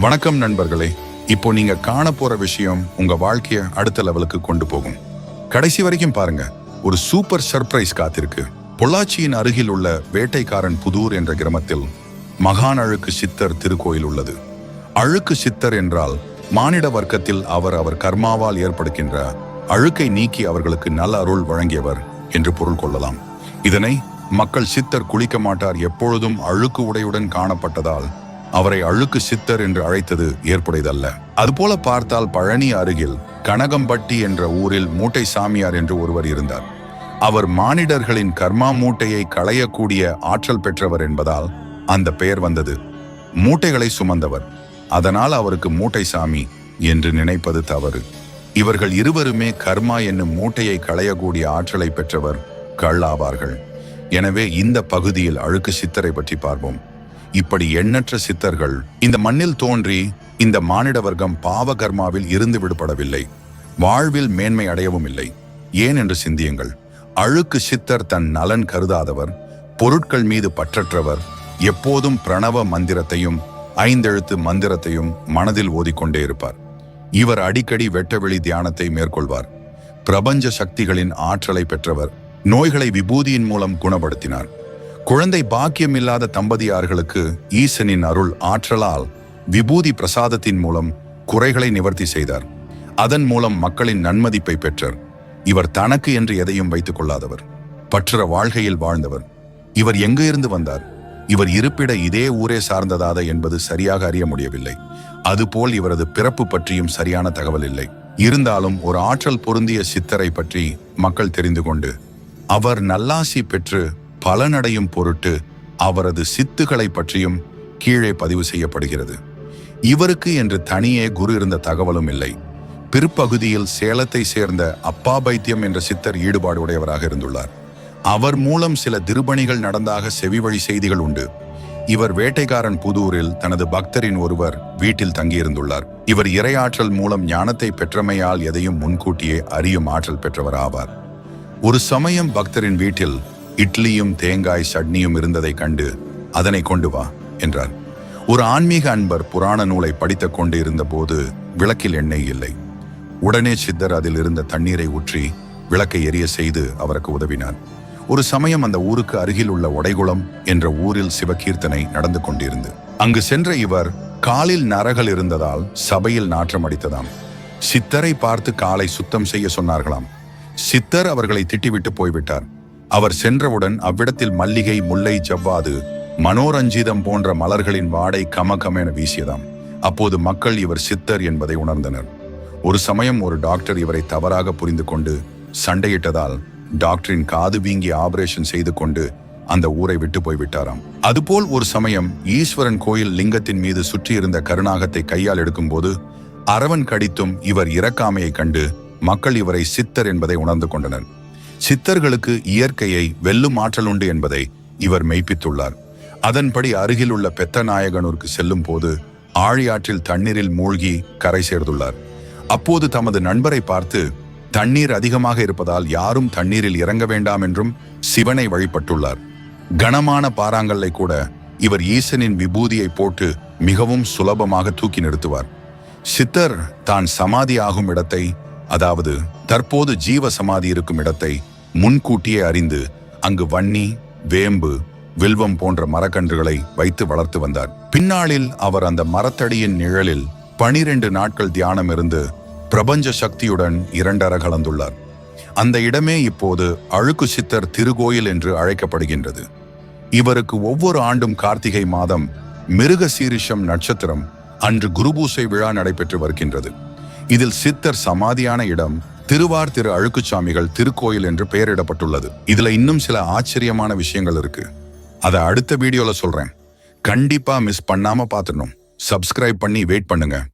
வணக்கம் நண்பர்களே. இப்போ நீங்க காண போற விஷயம் உங்க வாழ்க்கைய அடுத்த லெவலுக்கு கொண்டு போகும். கடைசி வரைக்கும் பாருங்க. ஒரு சூப்பர் சர்ப்ரைஸ் காத்திருக்கு. பொள்ளாச்சியின் அருகில் உள்ள வேட்டைக்காரன் புதூர் என்ற கிராமத்தில் மகான் அழுக்கு சித்தர் திருக்கோயில் உள்ளது. அழுக்கு சித்தர் என்றால் மானிட வர்க்கத்தில் அவர் அவர் கர்மாவால் ஏற்படுகின்ற அழுக்கை நீக்கி அவர்களுக்கு நல்ல அருள் வழங்கியவர் என்று பொருள் கொள்ளலாம். இதனை மக்கள் சித்தர் குளிக்க மாட்டார் எப்பொழுதும் அழுக்கு உடையுடன் காணப்பட்டதால் அவரை அழுக்கு சித்தர் என்று அழைத்தது ஏற்புடையதல்ல. அதுபோல பார்த்தால் பழனி அருகில் கனகம்பட்டி என்ற ஊரில் மூட்டை சாமியார் என்று ஒருவர் இருந்தார். அவர் மானிடர்களின் கர்மா மூட்டையை களையக்கூடிய ஆற்றல் பெற்றவர் என்பதால் அந்த பெயர் வந்தது. மூட்டைகளை சுமந்தவர். அதனால் அவருக்கு மூட்டை சாமி என்று நினைப்பது தவறு. இவர்கள் இருவருமே கர்மா என்னும் மூட்டையை களையக்கூடிய ஆற்றலை பெற்றவர் கள்ளாவார்கள் எனவே இந்த பகுதியில் அழுக்கு சித்தரை பற்றி பார்ப்போம். இப்படி எண்ணற்ற சித்தர்கள் இந்த மண்ணில் தோன்றி இந்த மானிட வர்க்கம் பாவ கர்மாவில் இருந்து விடுபடவில்லை. வாழ்வில் மேன்மை அடையவும் இல்லை. ஏன் என்று சிந்தியுங்கள். அழுக்கு சித்தர் தன் நலன் கருதாதவர் பொருட்கள் மீது பற்றற்றவர் எப்போதும் பிரணவ மந்திரத்தையும் ஐந்தெழுத்து மந்திரத்தையும் மனதில் ஓதிக்கொண்டே இருப்பார். இவர் அடிக்கடி வெட்டவெளி தியானத்தை மேற்கொள்வார். பிரபஞ்ச சக்திகளின் ஆற்றலை பெற்றவர் நோய்களை விபூதியின் மூலம் குணப்படுத்தினார். குழந்தை பாக்கியம் இல்லாத தம்பதியார்களுக்கு ஈசனின் அருள் ஆற்றலால் விபூதி பிரசாதத்தின் மூலம் குறைகளை நிவர்த்தி செய்தார். அதன் மூலம் மக்களின் நன்மதிப்பை பெற்றார். இவர் தனக்கு என்று எதையும் வைத்துக் கொள்ளாதவர். பற்ற வாழ்க்கையில் வாழ்ந்தவர். இவர் எங்கு இருந்து வந்தார்? இவர் இருப்பிட இதே ஊரே சார்ந்ததாத என்பது சரியாக அறிய முடியவில்லை. அதுபோல் இவரது பிறப்பு பற்றியும் சரியான தகவல் இல்லை. இருந்தாலும் ஒரு ஆற்றல் பொருந்திய சித்தரை பற்றி மக்கள் தெரிந்து கொண்டு அவர் நல்லாசி பெற்று பலனடையும் பொருட்டு அவரது சித்துகளை பற்றியும் கீழே பதிவு செய்யப்படுகிறது. இவருக்கு என்று தனியே குரு இருந்த தகவலும் இல்லை. பிற்பகுதியில் சேலத்தை சேர்ந்த அப்பா பைத்தியம் என்ற சித்தர் ஈடுபாடு உடையவராக இருந்துள்ளார். அவர் மூலம் சில திருப்பணிகள் நடந்தாக செவிவழி செய்திகள் உண்டு. இவர் வேட்டைக்காரன் புதூரில் தனது பக்தரின் ஒருவர் வீட்டில் தங்கியிருந்துள்ளார். இவர் இறையாற்றல் மூலம் ஞானத்தை பெற்றமையால் எதையும் முன்கூட்டியே அறியும் ஆற்றல் பெற்றவர் ஆவார். ஒரு சமயம் பக்தரின் வீட்டில் இட்லியும் தேங்காய் சட்னியும் இருந்ததை கண்டு அதனை கொண்டு வா என்றார். ஒரு ஆன்மீக அன்பர் புராண நூலை படித்துக் கொண்டு இருந்தபோது விளக்கில் எண்ணெய் இல்லை. உடனே சித்தர் அதில் இருந்த தண்ணீரை ஊற்றி விளக்கை எரிய செய்து அவருக்கு உதவினார். ஒரு சமயம் அந்த ஊருக்கு அருகில் உள்ள ஒடைகுளம் என்ற ஊரில் சிவகீர்த்தனை நடந்து கொண்டிருந்து அங்கு சென்ற இவர் காலில் நரகள் இருந்ததால் சபையில் நாற்றம் அடித்ததாம். சித்தரை பார்த்து காலை சுத்தம் செய்ய சொன்னார்களாம். சித்தர் அவர்களை திட்டிவிட்டு போய்விட்டார். அவர் சென்றவுடன் அவ்விடத்தில் மல்லிகை முல்லை ஜவ்வாது மனோரஞ்சிதம் போன்ற மலர்களின் வாடை கமகமென வீசியதாம். அப்போது மக்கள் இவர் சித்தர் என்பதை உணர்ந்தனர். ஒரு சமயம் ஒரு டாக்டர் இவரை தவறாக புரிந்து கொண்டு சண்டையிட்டதால் டாக்டரின் காது வீங்கி ஆபரேஷன் செய்து கொண்டு அந்த ஊரை விட்டு போய்விட்டாராம் அதுபோல் ஒரு சமயம் ஈஸ்வரன் கோயில் லிங்கத்தின் மீது சுற்றியிருந்த கருணாகத்தை கையால் எடுக்கும்போது அரவன் கடித்தும் இவர் இறக்காமையை கண்டு மக்கள் இவரை சித்தர் என்பதை உணர்ந்து கொண்டனர். சித்தர்களுக்கு இயற்கையை வெல்லும் ஆற்றல் உண்டு என்பதை இவர் மெய்ப்பித்துள்ளார். அதன்படி அருகில் உள்ள பெத்த செல்லும் போது ஆழியாற்றில் தண்ணீரில் மூழ்கி கரை சேர்ந்துள்ளார். அப்போது தமது நண்பரை பார்த்து தண்ணீர் அதிகமாக இருப்பதால் யாரும் தண்ணீரில் இறங்க வேண்டாம் என்றும் சிவனை வழிபட்டுள்ளார். கனமான பாறாங்கல்லை கூட இவர் ஈசனின் விபூதியை போட்டு மிகவும் சுலபமாக தூக்கி நிறுத்துவார். சித்தர் தான் சமாதி ஆகும் இடத்தை அதாவது தற்போது ஜீவ சமாதி இருக்கும் இடத்தை முன்கூட்டியே அறிந்து அங்கு வன்னி வேம்பு வில்வம் போன்ற மரக்கன்றுகளை வைத்து வளர்த்து வந்தார். பின்னாளில் அவர் அந்த மரத்தடியின் நிழலில் பனிரெண்டு நாட்கள் தியானம் இருந்து பிரபஞ்ச சக்தியுடன் இரண்டர கலந்துள்ளார். அந்த இடமே இப்போது அழுக்கு சித்தர் திருகோயில் என்று அழைக்கப்படுகின்றது. இவருக்கு ஒவ்வொரு ஆண்டும் கார்த்திகை மாதம் மிருக சீரிஷம் நட்சத்திரம் அன்று குருபூசை விழா நடைபெற்று வருகின்றது. இதில் சித்தர் சமாதியான இடம் திருவார் திரு அழுக்குச்சாமிகள் திருக்கோயில் என்று பெயரிடப்பட்டுள்ளது. இதுல இன்னும் சில ஆச்சரியமான விஷயங்கள் இருக்கு. அதை அடுத்த வீடியோல சொல்றேன். கண்டிப்பா மிஸ் பண்ணாம பார்த்துடணும். சப்ஸ்கிரைப் பண்ணி வெயிட் பண்ணுங்க.